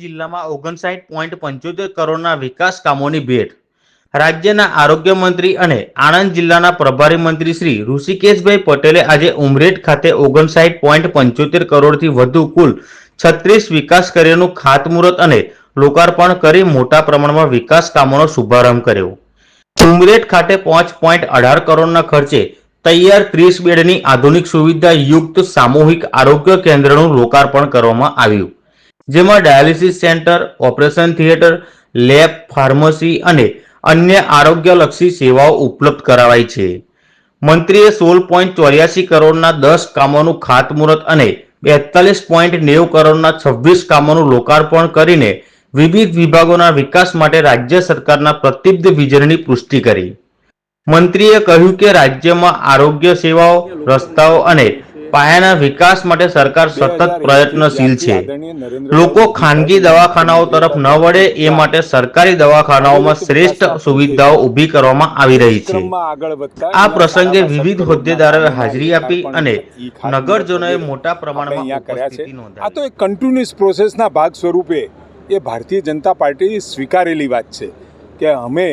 જિલ્લામાં ઓગણસાઠ પોઈન્ટ પંચોતેર કરોડના વિકાસ કામોની ભેટ. રાજ્યના આરોગ્ય મંત્રી અને આણંદ જિલ્લાના પ્રભારી મંત્રી શ્રી ઋષિકેશભાઈ પટેલે આજે ઉમરેઠ ખાતે ઓગણસાઠ પોઈન્ટ પંચોતેર કરોડથી વધુ કુલ છત્રીસ વિકાસ કાર્યનું ખાતમુહૂર્ત અને લોકાર્પણ કરી મોટા પ્રમાણમાં વિકાસ કામોનો શુભારંભ કર્યો. ઉમરેઠ ખાતે પાંચ પોઈન્ટ અઢાર કરોડના ખર્ચે તૈયાર ત્રીસ બેડની આધુનિક સુવિધા યુક્ત સામૂહિક આરોગ્ય કેન્દ્રનું લોકાર્પણ કરવામાં આવ્યું. જેમાં dialysis centre, operation theatre, lab, pharmacy અને અન્ય આરોગ્યલક્ષી સેવાઓ ઉપલબ્ધ કરાવાઈ છે. મંત્રીએ સોળ પોઈન્ટ ચોર્યાસી કરોડના દસ કામોનું ખાતમુહૂર્ત અને બેતાલીસ પોઈન્ટ નેવું કરોડના છવ્વીસ કામોનું લોકાર્પણ કરીને વિવિધ વિભાગોના વિકાસ માટે રાજ્ય સરકારના પ્રતિબદ્ધ વિઝનની પુષ્ટિ કરી. મંત્રીએ કહ્યું કે રાજ્યમાં આરોગ્ય સેવાઓ, રસ્તાઓ અને પાયાના વિકાસ માટે સરકાર સતત પ્રયત્નશીલ છે. લોકો ખાનગી દવાખાનાઓ તરફ ન વળે એ માટે સરકારી દવાખાનાઓમાં શ્રેષ્ઠ સુવિધાઓ ઊભી કરવામાં આવી રહી છે. આ પ્રસંગે વિવિધ હોદ્દેદારોએ હાજરી આપી અને નગરજનોએ મોટા પ્રમાણમાં કર્યા છે. આ તો એક કન્ટિન્યુઅસ પ્રોસેસના ભાગ સ્વરૂપે એ ભારતીય જનતા પાર્ટી સ્વીકારેલી વાત છે કે અમે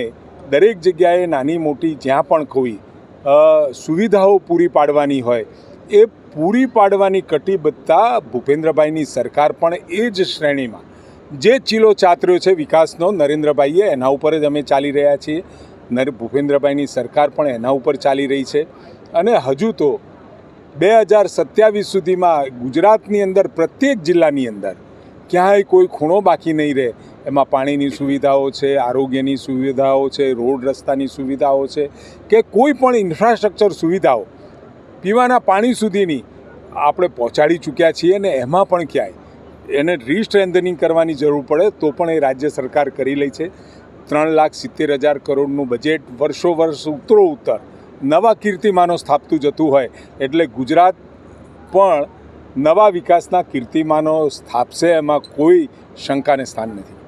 દરેક જગ્યાએ નાની મોટી જ્યાં પણ કોઈ સુવિધાઓ પૂરી પાડવાની હોય એ પૂરી પાડવાની કટિબદ્ધતા ભૂપેન્દ્રભાઈની સરકાર પણ એ જ શ્રેણીમાં. જે ચીલો ચાતર્યો છે વિકાસનો, નરેન્દ્રભાઈએ એના ઉપર જ અમે ચાલી રહ્યા છીએ. નર, ભૂપેન્દ્રભાઈની સરકાર પણ એના ઉપર ચાલી રહી છે. અને હજુ તો બે હજાર સત્યાવીસ સુધીમાં ગુજરાતની અંદર, પ્રત્યેક જિલ્લાની અંદર ક્યાંય કોઈ ખૂણો બાકી નહીં રહે. એમાં પાણીની સુવિધાઓ છે, આરોગ્યની સુવિધાઓ છે, રોડ રસ્તાની સુવિધાઓ છે કે કોઈ પણ ઇન્ફ્રાસ્ટ્રક્ચર સુવિધાઓ પીવાના પાણી સુધીની આપણે પહોંચાડી ચૂક્યા છીએ અને એમાં પણ ક્યાંય. એને રીસ્ટ્રેન્થનિંગ કરવાની જરૂર પડે તો પણ એ રાજ્ય સરકાર કરી લે છે. ત્રણ લાખ સિત્તેર હજાર કરોડનું બજેટ વર્ષો વર્ષ ઉતરો ઉત્તર. નવા કીર્તિમાનો સ્થાપતું જતું હોય એટલે ગુજરાત પણ નવા વિકાસના કીર્તિમાનો સ્થાપશે એમાં કોઈ શંકાને સ્થાન નથી.